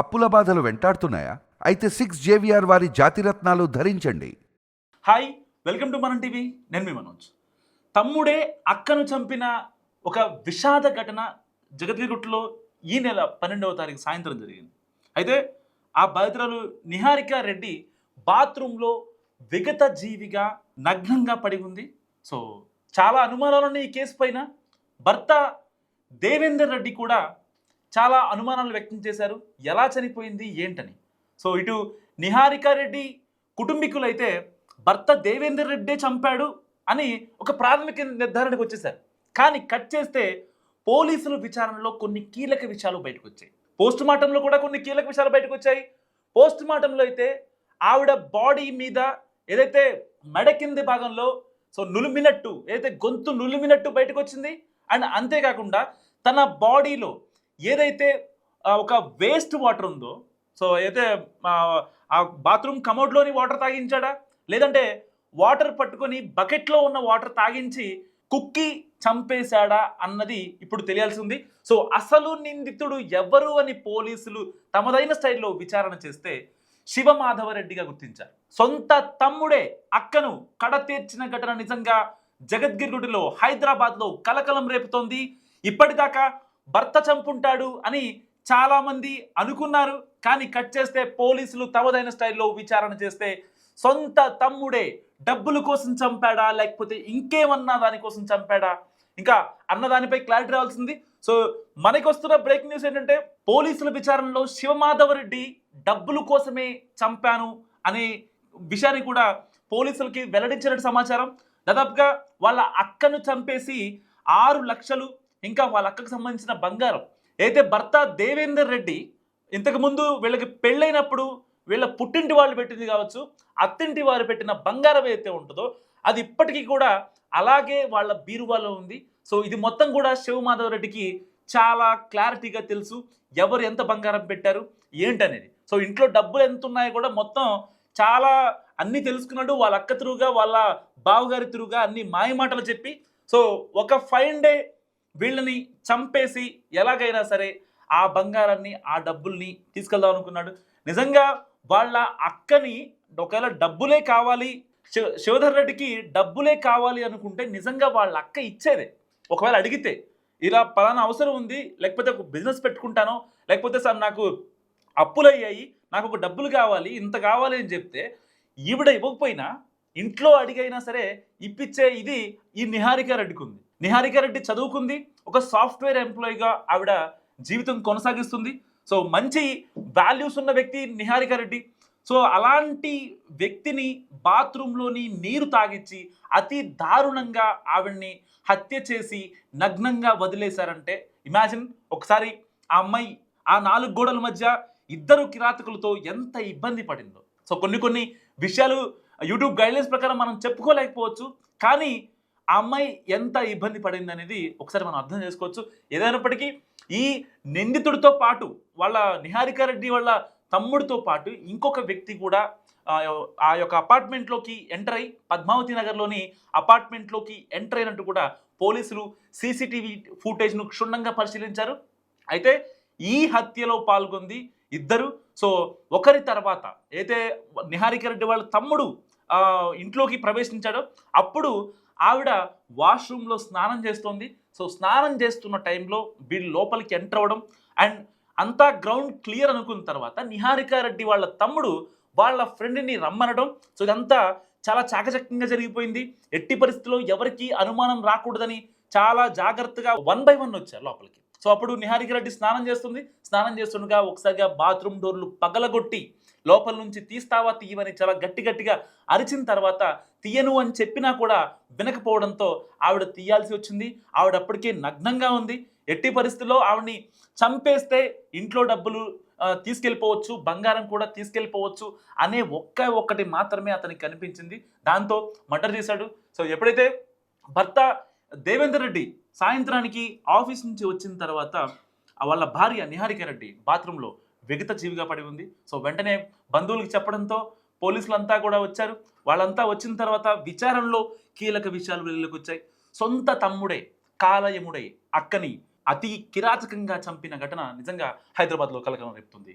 అప్పుల బాధలు వెంటాడుతున్నాయా? అయితే సిక్స్ జేవిఆర్ వారి జాతిరత్నాలు ధరించండి. Hi welcome to Manam TV. నేను మీ మనోజ్. తమ్ముడే అక్కను చంపిన ఒక విషాద ఘటన జగద్గిరిగుట్టలో ఈ నెల పన్నెండవ తారీఖు సాయంత్రం జరిగింది. అయితే ఆ బాధితురాలు నిహారిక రెడ్డి బాత్రూంలో విగత జీవిగా నగ్నంగా పడి ఉంది. సో చాలా అనుమానాలు ఉన్నాయి ఈ కేసు పైన. భర్త దేవేందర్ రెడ్డి కూడా చాలా అనుమానాలు వ్యక్తం చేశారు. ఎలా చనిపోయింది? ఏంటని. సో ఇటు నిహారికారెడ్డి కుటుంబీకులైతే భర్త దేవేందర్ రెడ్డే చంపాడు అని ఒక ప్రాథమిక నిర్ధారణకు వచ్చేసారు కానీ కట్ చేస్తే పోలీసుల విచారణలో కొన్ని కీలక విషయాలు బయటకు వచ్చాయి పోస్ట్ మార్టంలో కూడా కొన్ని కీలక విషయాలు బయటకు వచ్చాయి పోస్ట్ మార్టంలో అయితే ఆవిడ బాడీ మీద ఏదైతే మెడ కింది భాగంలో సో నులిమినట్టు ఏదైతే గొంతు నులిమినట్టు బయటకు వచ్చింది అండ్ అంతేకాకుండా తన బాడీలో ఏదైతే ఒక వేస్ట్ వాటర్ ఉందో సో అయితే ఆ, ఆ బాత్రూమ్ కమోడ్లోని వాటర్ తాగించాడా? లేదంటే వాటర్ పట్టుకొని బకెట్లో ఉన్న వాటర్ తాగించి కుక్కి చంపేశాడా అన్నది ఇప్పుడు తెలియాల్సి ఉంది. సో అసలు నిందితుడు ఎవరు అని పోలీసులు తమదైన స్టైల్లో విచారణ చేస్తే శివమాధవరెడ్డిగా గుర్తించారు. సొంత తమ్ముడే అక్కను కడతీర్చిన ఘటన నిజంగా జగద్గిరిగుడిలో హైదరాబాద్లో కలకలం రేపుతోంది. ఇప్పటిదాకా భర్త చంపుంటాడు అని చాలామంది అనుకున్నారు. కానీ కట్ చేస్తే పోలీసులు తమదైన స్టైల్లో విచారణ చేస్తే సొంత తమ్ముడే డబ్బుల కోసం చంపాడా? లేకపోతే ఇంకేమన్నా దానికోసం చంపాడా? ఇంకా అన్న దానిపై క్లారిటీ రావాల్సింది. సో మనకి వస్తున్న బ్రేకింగ్ న్యూస్ ఏంటంటే పోలీసుల విచారణలో శివమాధవరెడ్డి డబ్బుల కోసమే చంపాను అనే విషయాన్ని కూడా పోలీసులకి వెల్లడించినట్టు సమాచారం. దాదాపుగా వాళ్ళ అక్కను చంపేసి ఆరు లక్షలు ఇంకా వాళ్ళ అక్కకు సంబంధించిన బంగారం. అయితే భర్త దేవేందర్ రెడ్డి ఇంతకుముందు వీళ్ళకి పెళ్ళైనప్పుడు వీళ్ళ పుట్టింటి వాళ్ళు పెట్టింది కావచ్చు అత్తింటి వారు పెట్టిన బంగారం ఏదైతే ఉంటుందో అది ఇప్పటికీ కూడా అలాగే వాళ్ళ బీరువాలో ఉంది. సో ఇది మొత్తం కూడా శివమాధవ్ రెడ్డికి చాలా క్లారిటీగా తెలుసు ఎవరు ఎంత బంగారం పెట్టారు ఏంటనేది. సో ఇంట్లో డబ్బులు ఎంత ఉన్నాయో కూడా మొత్తం చాలా అన్నీ తెలుసుకున్నాడు. వాళ్ళ అక్క తిరుగుగా వాళ్ళ బావగారి తిరుగుగా అన్ని మాయమాటలు చెప్పి సో ఒక ఫైన్ డే వీళ్ళని చంపేసి ఎలాగైనా సరే ఆ బంగారాన్ని ఆ డబ్బుల్ని తీసుకెళ్దాం అనుకున్నాడు. నిజంగా వాళ్ళ అక్కని ఒకవేళ డబ్బులే కావాలి శివధర్ రెడ్డికి డబ్బులే కావాలి అనుకుంటే నిజంగా వాళ్ళ అక్క ఇచ్చేదే. ఒకవేళ అడిగితే ఇలా పలానా అవసరం ఉంది లేకపోతే ఒక బిజినెస్ పెట్టుకుంటాను లేకపోతే సార్ నాకు అప్పులు అయ్యాయి నాకు ఒక డబ్బులు కావాలి ఇంత కావాలి అని చెప్తే ఈవిడ ఇవ్వకపోయినా ఇంట్లో అడిగైనా సరే ఇప్పించే ఇది ఈ నిహారిక రెడ్డికి ఉంది నిహారిక రెడ్డి చదువుకుంది ఒక సాఫ్ట్వేర్ ఎంప్లాయీగా ఆవిడ జీవితం కొనసాగిస్తుంది. సో మంచి వాల్యూస్ ఉన్న వ్యక్తి నిహారిక రెడ్డి. సో అలాంటి వ్యక్తిని బాత్రూంలోని నీరు తాగిచ్చి అతి దారుణంగా ఆవిడ్ని హత్య చేసి నగ్నంగా వదిలేశారంటే ఇమాజిన్ ఒకసారి ఆ అమ్మాయి ఆ నాలుగు గోడల మధ్య ఇద్దరు కిరాతకులతో ఎంత ఇబ్బంది పడిందో. సో కొన్ని కొన్ని విషయాలు యూట్యూబ్ గైడ్లైన్స్ ప్రకారం మనం చెప్పుకోలేకపోవచ్చు. కానీ ఆ అమ్మాయి ఎంత ఇబ్బంది పడింది అనేది ఒకసారి మనం అర్థం చేసుకోవచ్చు. ఏదైనప్పటికీ ఈ నిందితుడితో పాటు వాళ్ళ నిహారిక రెడ్డి వాళ్ళ తమ్ముడితో పాటు ఇంకొక వ్యక్తి కూడా ఆ, యొక్క అపార్ట్మెంట్లోకి ఎంటర్ అయి పద్మావతి నగర్లోని అపార్ట్మెంట్లోకి ఎంటర్ అయినట్టు కూడా పోలీసులు సీసీటీవీ ఫుటేజ్ను క్షుణ్ణంగా పరిశీలించారు. అయితే ఈ హత్యలో పాల్గొంది ఇద్దరు. సో ఒకరి తర్వాత అయితే నిహారిక రెడ్డి వాళ్ళ తమ్ముడు ఇంట్లోకి ప్రవేశించాడో. అప్పుడు ఆవిడ వాష్రూమ్లో స్నానం చేస్తోంది. సో స్నానం చేస్తున్న టైంలో వీళ్ళు లోపలికి ఎంటర్ అవ్వడం అండ్ అంతా గ్రౌండ్ క్లియర్ అనుకున్న తర్వాత నిహారికా రెడ్డి వాళ్ళ తమ్ముడు వాళ్ళ ఫ్రెండ్ని రమ్మనడం. సో ఇదంతా చాలా చాకచక్యంగా జరిగిపోయింది. ఎట్టి పరిస్థితుల్లో ఎవరికి అనుమానం రాకూడదని చాలా జాగ్రత్తగా వన్ బై వన్ వచ్చారు లోపలికి. సో అప్పుడు నిహారిక రెడ్డి స్నానం చేస్తుంది. స్నానం చేస్తుండగా ఒకసారిగా బాత్రూమ్ డోర్లు పగలగొట్టి లోపల నుంచి తీస్తావా తీయమని చాలా గట్టి గట్టిగా అరిచిన తర్వాత తీయను అని చెప్పినా కూడా వినకపోవడంతో ఆవిడ తీయాల్సి వచ్చింది. ఆవిడ అప్పటికే నగ్నంగా ఉంది. ఎట్టి పరిస్థితుల్లో ఆవిడని చంపేస్తే ఇంట్లో డబ్బులు తీసుకెళ్ళిపోవచ్చు బంగారం కూడా తీసుకెళ్ళిపోవచ్చు అనే ఒక్క ఒక్కటి మాత్రమే అతనికి కనిపించింది. దాంతో మర్డర్ చేశాడు. సో ఎప్పుడైతే భర్త దేవేందర్ రెడ్డి సాయంత్రానికి ఆఫీస్ నుంచి వచ్చిన తర్వాత వాళ్ళ భార్య నిహారిక రెడ్డి బాత్రూంలో విగత జీవిగా పడి ఉంది. సో వెంటనే బంధువులకు చెప్పడంతో పోలీసులంతా కూడా వచ్చారు. వాళ్ళంతా వచ్చిన తర్వాత విచారణలో కీలక విషయాలు వెలుగులోకి వచ్చాయి సొంత తమ్ముడే కాలయముడే అక్కని అతి కిరాచకంగా చంపిన ఘటన నిజంగా హైదరాబాద్లో కలకలం రేపుతుంది.